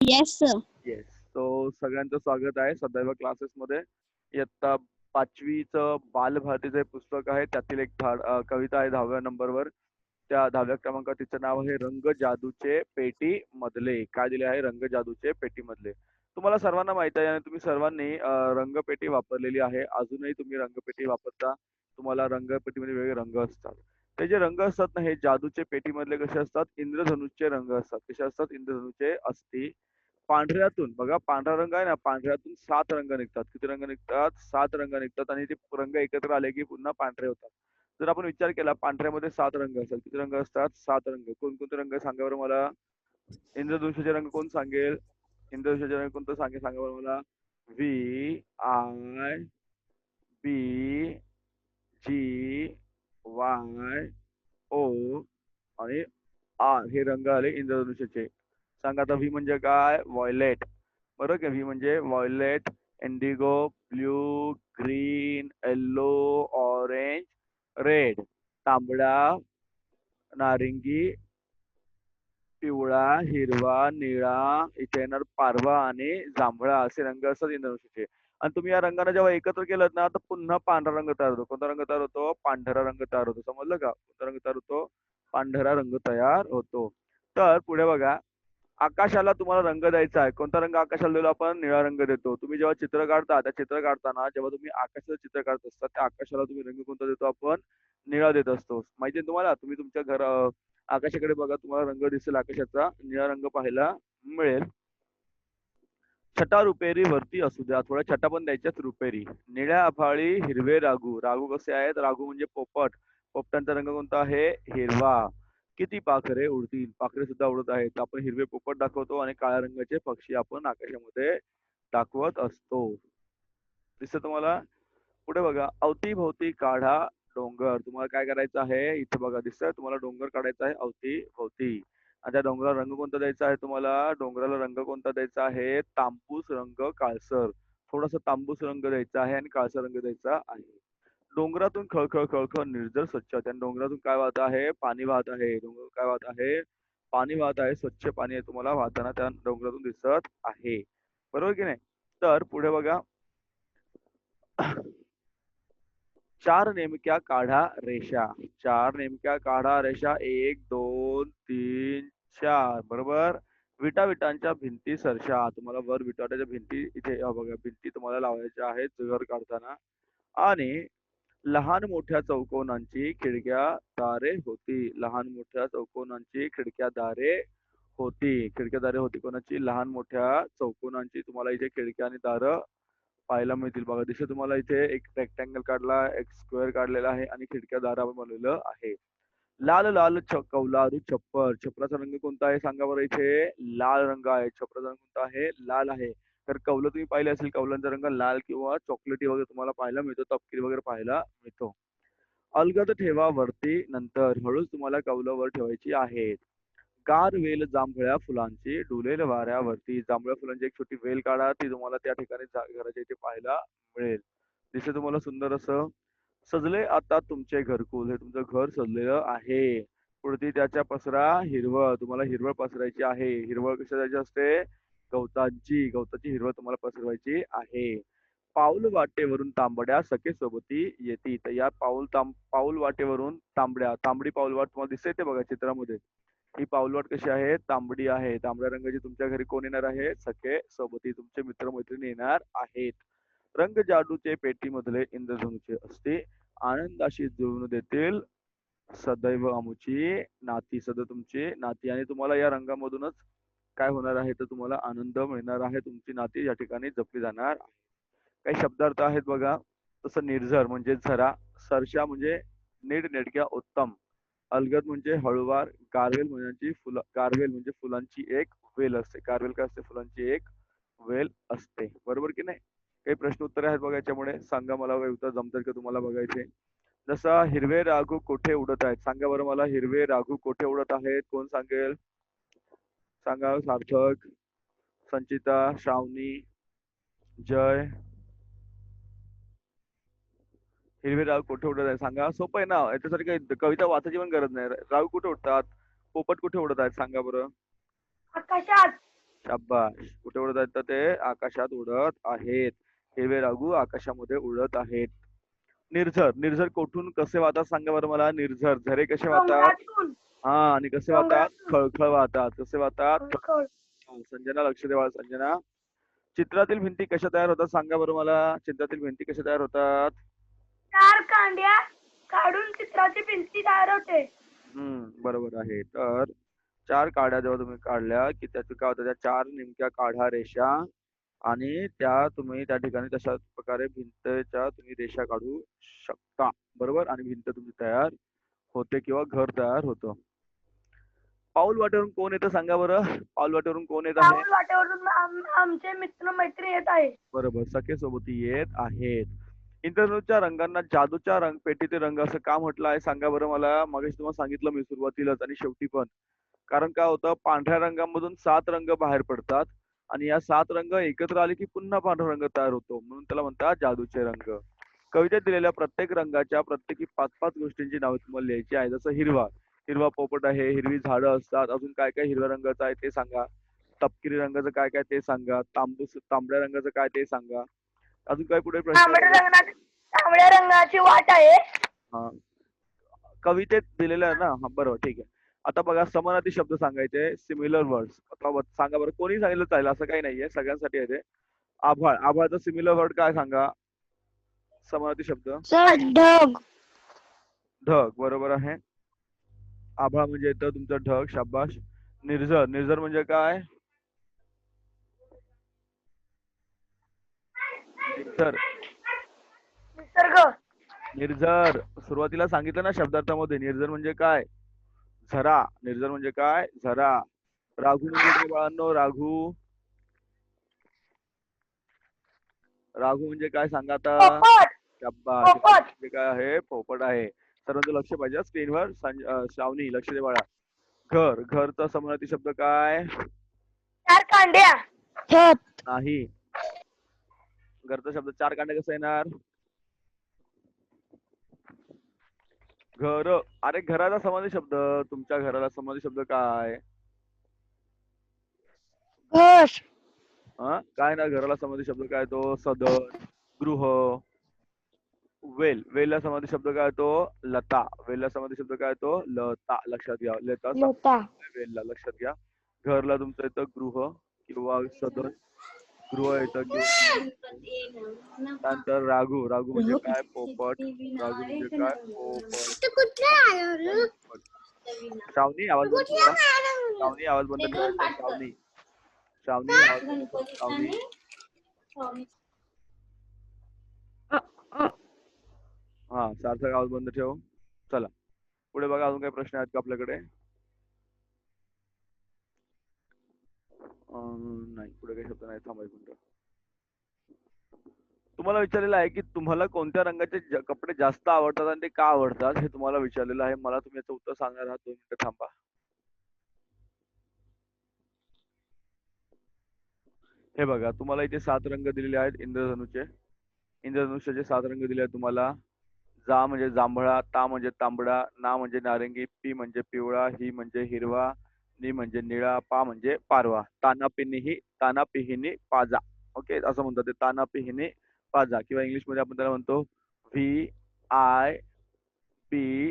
Yes sir yes so सगळ्यांचं स्वागत आहे सदैव क्लासेस मध्ये. इयत्ता पाचवीचं बालभारतीचं पुस्तक आहे. त्यातील एक कविता आहे दहाव्या नंबरवर. त्या दहाव्या क्रमांक तिचं नाव आहे रंग जादूचे पेटी मधले. काय दिले आहे रंग जादूचे पेटी मधले? तुम्हाला सर्वांना माहीत आहे आणि तुम्ही सर्वांनी रंगपेटी वापरलेली आहे. अजूनही तुम्ही रंगपेटी वापरता. तुम्हाला रंगपेटीमध्ये वेगळे रंग असतात. ते जे रंग असतात ना हे जादूचे पेटीमधले कसे असतात? इंद्रधनुषचे रंग असतात. कसे असतात? इंद्रधनुचे अस्थि पांढऱ्यातून बघा पांढरा रंग आहे ना पांढऱ्यातून सात रंग निघतात. किती रंग निघतात? सात रंग निघतात आणि ते रंग एकत्र आले की पुन्हा पांढरे होतात. जर आपण विचार केला पांढऱ्यामध्ये सात रंग असतात किती रंग असतात? सात रंग. कोणकोणते रंग सांगा बरं मला? इंद्रधनुष्याचे रंग कोण सांगेल? इंद्रधनुष्याचे रंग कोणतं सांगेल? सांगा बरं मला. V I B G Y O आणि आर हे रंग आले इंद्रधनुष्याचे. सांगा आता व्ही म्हणजे काय? वॉयलेट बरोबर का? व्ही म्हणजे violet indigo blue green yellow orange red तांबडा नारिंगी पिवळा हिरवा निळा इथे येणार पारवा आणि जांभळा असे रंग असतात इंद्रधनुष्याचे आणि तुम्ही या रंगाने जेव्हा एकत्र केलं ना तर पुन्हा पांढरा रंग तयार होतो. कोणता रंग तयार होतो? पांढरा रंग तयार होतो. समजलं का? कोणता रंग तयार होतो? पांढरा रंग तयार होतो. तर पुढे बघा आकाशाला तुम्हाला रंग द्यायचा आहे. कोणता रंग आकाशाला दिला आपण? निळा रंग देतो. तुम्ही जेव्हा चित्र काढता त्या चित्र काढताना जेव्हा तुम्ही आकाशाचं चित्र काढत असता त्या आकाशाला तुम्ही रंग कोणता देतो आपण? निळा देत असतो माहितीये तुम्हाला? तुम्ही तुमच्या घर आकाशाकडे बघा तुम्हाला रंग दिसेल आकाशाचा. निळा रंग पाहायला मिळेल. छटा रुपेरी वरती असू द्या. थोड्या छटा पण द्यायच्यात रुपेरी. निळ्या आभाळी हिरवे रागू रागू कसे आहेत? रागू म्हणजे पोपट. पोपटांचा रंग कोणता आहे? हिरवा. किती पाखरे उडतील? पाखरे सुद्धा उडत आहेत. आपण हिरवे पोपट दाखवतो आणि काळ्या रंगाचे पक्षी आपण आकाशामध्ये दाखवत असतो. दिसत तुम्हाला? पुढे बघा. अवतीभोवती काढा. डोंगर तुम्हाला काय करायचं आहे इथे बघा दिसतंय तुम्हाला डोंगर काढायचा आहे अवती भोवती. आणि त्या डोंगराला रंग कोणता द्यायचा आहे तुम्हाला? डोंगराला रंग कोणता द्यायचा आहे? तांबूस रंग काळसर. थोडासा तांबूस रंग द्यायचा आहे आणि काळसर रंग द्यायचा आहे. डोंगरातून खळखळ खळखळ निर्जर स्वच्छ आणि डोंगरातून काय वाहत आहे? पाणी वाहत आहे. डोंगर काय वाहत आहे? पाणी वाहत आहे. स्वच्छ पाणी आहे तुम्हाला वाहताना त्या डोंगरातून दिसत आहे. बरोबर की नाही? तर पुढे बघा. चार नेमक्या काढा रेषा. चार नेमक्या काढा रेषा. एक दोन तीन चार. बरोबर? विटा विटांच्या भिंती सरशा. तुम्हाला वर विटाच्या भिंती इथे बघा भिंती तुम्हाला लावायच्या आहेत घर काढताना. आणि लहान मोठ्या चौकोनांची खिडक्या दारे होती. लहान मोठ्या चौकोनांची खिडक्या दारे होती. खिडक्या दारे होती कोणाची? लहान मोठ्या चौकोनांची. तुम्हाला इथे खिडक्या आणि दारं पाहायला मिळतील. बघा दिसते तुम्हाला इथे एक रेक्टँगल काढला एक स्क्वेअर काढलेला आहे आणि खिडक्या दारा बनवलेलं आहे. लाल लाल छ कौलारू छप्पर. छपराचा रंग कोणता आहे? सांगा बरं इथे. लाल रंग आहे. छपराचा रंग कोणता आहे? लाल आहे. तर कौलं तुम्ही पाहिले असेल कौलांचा रंग लाल किंवा चॉकलेटी वगैरे तुम्हाला पाहायला मिळतो. तपकिरी वगैरे पाहायला मिळतो. अलगद ठेवा वरती. नंतर हळूच तुम्हाला कौलं वर ठेवायची आहेत. कार वेल जांभळ्या फुलांची डुलेल वाऱ्यावरती. जांभळ्या फुलांची एक छोटी वेल काढा ती तुम्हाला त्या ठिकाणी घराच्या इथे पाहायला मिळेल. दिसते तुम्हाला सुंदर असं सजले आता तुमचे घरकुल. हे तुमचं घर सजलेलं आहे. पुढती त्याच्या पसरा हिरवळ तुम्हाला हिरवळ पसरायची आहे. हिरवळ कशाची असते? गवतांची. गवताची हिरवळ तुम्हाला पसरवायची आहे. पाऊल वाटेवरून तांबड्या सखे सोबती येती तर या पाऊल तांब पाऊल वाटेवरून तांबड्या तांबडी पाऊल वाट तुम्हाला दिसते ते बघा चित्रामध्ये. ही पाऊलवाट कशी आहे? तांबडी आहे. तांबड्या रंगाची तुमच्या घरी कोण येणार आहे? सखे सोबती तुमचे मित्र मैत्रिणी येणार आहेत. रंग जाडूचे पेटीमधले इंद्रधनुचे असते. आनंदाशी जुळून देतील सदैव आमची नाती. सद तुमची नाती. आणि तुम्हाला या रंगामधूनच काय होणार आहे? तर तुम्हाला आनंद मिळणार आहे. तुमची नाती या ठिकाणी जपली जाणार आहे. काही शब्दार्थ आहेत बघा. तसं निर्झर म्हणजे झरा. सरशा म्हणजे नीटनेटक्या उत्तम. अलगद म्हणजे हळूवार गारवेल म्हणजे फुलं गारवेल म्हणजे फुलांची एक वेल असते. गारवेल काय असते? फुलांची एक वेल असते. बरोबर की नाही? काही प्रश्न उत्तर आहेत बघा याच्यामुळे. सांगा मला उत्तर जमतात का तुम्हाला बघायचे? जसा हिरवे राघू कोठे उडत आहेत? सांगा बरं मला हिरवे राघू कोठे उडत आहेत? कोण सांगेल? सांगा सार्थक संचिता श्रावणी जय. हिरवे राव कुठे उडत आहे सांगा. सोपं आहे ना. याच्यासाठी काही कविता वाचायची पण गरज नाही. राव कुठे उडतात? पोपट कुठे उडत आहेत? सांगा बरं. आकाशात. शाबाश. कुठे उडत आहेत? तर ते आकाशात उडत आहेत. हिरवे राघू आकाशामध्ये उडत आहेत. निर्झर. निर्झर कोठून? कसे वाहतात? सांगा बरं मला. निर्झर. झरे कसे वाहतात? हा. आणि कसे वाहतात? खळखळ वाहतात. कसे वाहतात? संजना लक्ष देवा संजना. चित्रातील भिंती कशा तयार होतात? सांगा बरं मला. चित्रातील भिंती कशा तयार होतात? चार कांड्या काढून चित्राची भिंती तयार होते हम्म बरोबर आहे. तर चार काड्या जेव्हा तुम्ही काढल्या की त्यात काय होतं त्या चार नेमक्या काढा रेषा आणि त्या तुम्ही त्या ठिकाणी तशा प्रकारे भिंतच्या तुम्ही रेषा काढू शकता. बरोबर? आणि भिंत तुमची तयार होते किंवा घर तयार होतं. पाऊल वाटेवरून कोण येतं सांगा बरं? पाऊल वाटेवरून कोण येत आहे? पाऊल वाटेवरून आम- आमचे मित्र मैत्री येत आहे बरोबर सखे सोबती येत आहेत. इंद्रधनुच्या रंगांना जादूच्या रंग पेटीतील रंग असं का म्हटलं आहे? सांगा बरं मला. मगाशी तुम्हाला सांगितलं मी सुरुवातीलाच आणि शेवटी पण. कारण काय होतं? पांढऱ्या रंगामधून सात रंग बाहेर पडतात आणि या सात रंग एकत्र आले की पुन्हा पांढरा रंग तयार होतो. म्हणून त्याला म्हणतात जादूचे रंग. कवितेत दिलेल्या प्रत्येक रंगाच्या प्रत्येकी पाच पाच गोष्टींची नावे तुम्हाला लिहायची आहे जसं हिरवा. हिरवा पोपट आहे हिरवी झाडं असतात. अजून काय काय हिरव्या रंगाचं आहे ते सांगा. तपकिरी रंगाचं काय काय ते सांगा. तांबूस तांबड्या रंगाचं काय ते सांगा. अजून काय पुढे प्रश्न तांबड्या रंगाची तांबड्या रंगाची वाट आहे. हा. कवितेत दिलेलं आहे ना? हा बरोबर ठीक आहे. आता बघा समानार्थी शब्द सांगायचे सिमिलर वर्ड्स आता ब- सांगा बरं कोणी सांगितलं चालेल? असं काही नाहीये सगळ्यांसाठी आहे ते. आभाळ. आभाळचा सिमिलर वर्ड काय सांगा? समानार्थी शब्द? ढग. ढग बरोबर आहे. आभाळ म्हणजे येतं तुमचं ढग शाबाश. निर्झर निर्झर म्हणजे काय? निसर्ग. निर्झर. सुरुवातीला सांगितलं ना शब्दार्थामध्ये निर्झर म्हणजे काय? झरा. निर्झर म्हणजे काय? झरा. राघू म्हणजे काय बाळांनो? राघू. राघू म्हणजे काय सांगा आता? पोपट. शाबास. पोपट. म्हणजे काय आहे? पोपट आहे. सर्वांचं लक्ष पाहिजे स्क्रीनवर. श्रावणी लक्ष दे बाळा. घर. घरचा समानार्थी शब्द काय? चार कांड्या. छत. नाही. घरचा शब्द चार कांडे कसं येणार? घर अरे घराला समाधी शब्द तुमच्या घराला समाधी शब्द काय? हा? काय ना घराला समाधी शब्द काय तो? सदन गृह. वेल वेलला समाधी शब्द काय तो? लता. वेलला समाधी शब्द काय तो? लता. लक्षात घ्या. लता लता. वेलला लक्षात घ्या. घरला तुमचं येतं गृह किंवा सदन. गृह येतं त्यानंतर राघू राघू म्हणजे काय? पोपट. राघू म्हणजे काय? पोपट. श्रावणी आवाज बंद ठेवा श्रावणी आवाज बंद ठेवायचा श्रावणी. श्रावणी आवाज बंद ठेवा. श्रावणी. हा सार्थक आवाज बंद ठेव. चला. पुढे बघा अजून काही प्रश्न आहेत का आपल्याकडे? नाही पुढे काही शब्द नाही थांबा मिनिट. तुम्हाला विचारलेलं आहे की तुम्हाला कोणत्या रंगाचे कपडे जास्त आवडतात आणि ते का आवडतात? हे तुम्हाला विचारलेलं आहे. मला तुम्ही याचं उत्तर सांगणार आहात. दोन मिनिटं थांबा. हे बघा तुम्हाला इथे सात रंग दिलेले आहेत इंद्रधनुचे. इंद्रधनुष्याचे सात रंग दिले आहेत तुम्हाला. जा म्हणजे जांभळा ता म्हणजे तांबडा ना म्हणजे नारंगी पी म्हणजे पिवळा ही म्हणजे हिरवा नि म्हणजे निळा पा म्हणजे पारवा. तानापिनी ही तानापिहिनी पाजा. ओके असं म्हणतात ते. तानापिहिनी पाजा. किंवा इंग्लिशमध्ये आपण त्याला म्हणतो V I P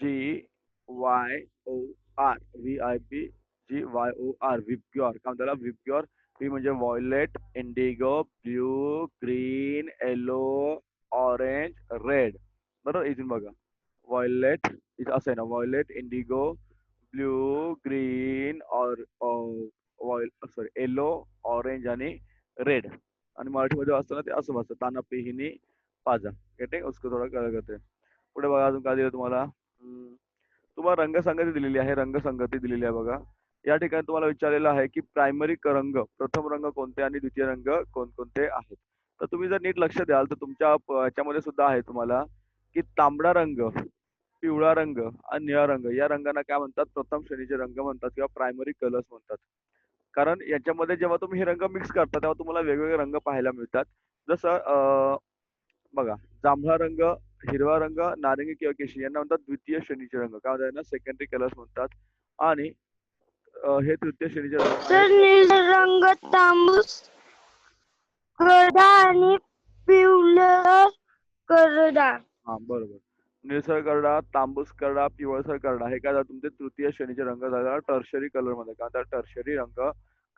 G Y O R V I P G Y O R व्हिप्युअर काय म्हणतात व्हिप्युअर व्ही म्हणजे violet indigo blue green yellow orange red बरोबर? इथून बघा. वॉयलेट इथं असं आहे ना. वॉयलेट इंडिगो ब्ल्यू ग्रीन और सॉरी येलो ऑरेंज आणि रेड आणि मराठीमध्ये वाचतं ना ते असं वाचतं ताना पिहिनी पाजा ठीक उसको थोडा कळ करते पुढे बघा अजून काय दिलं तुम्हाला? तुम्हाला रंगसंगती दिलेली आहे रंगसंगती दिलेली आहे बघा. या ठिकाणी तुम्हाला विचारलेलं आहे की प्रायमरी रंग प्रथम रंग कोणते आणि द्वितीय रंग कोणकोणते आहेत? तर तुम्ही जर नीट लक्ष द्याल तर तुमच्या याच्यामध्ये सुद्धा आहे तुम्हाला की तांबडा रंग पिवळा रंग आणि निळा रंग या रंगांना काय म्हणतात? प्रथम श्रेणीचे रंग म्हणतात किंवा प्रायमरी कलर्स म्हणतात. कारण याच्यामध्ये जेव्हा तुम्ही हे रंग मिक्स करता तेव्हा तुम्हाला वेगवेगळे रंग पाहायला मिळतात. जसं बघा जांभळा रंग हिरवा रंग नारंगी किंवा केशरी यांना म्हणतात द्वितीय श्रेणीचे रंग. काय म्हणतात सेकंडरी कलर्स म्हणतात. आणि हे तृतीय श्रेणीचे रंग तांबूस करडा आणि करडा हा बरोबर. निळसर करडा तांबूस करडा पिवळसर करडा हे काय झालं? तुमचे तृतीय श्रेणीचे रंग झाले टर्शरी कलरमध्ये. कारण तर टर्शरी रंग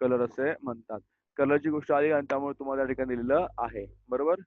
कलर असे म्हणतात. कलरची गोष्ट आली आणि त्यामुळे तुम्हाला त्या ठिकाणी दिलेलं आहे. बरोबर?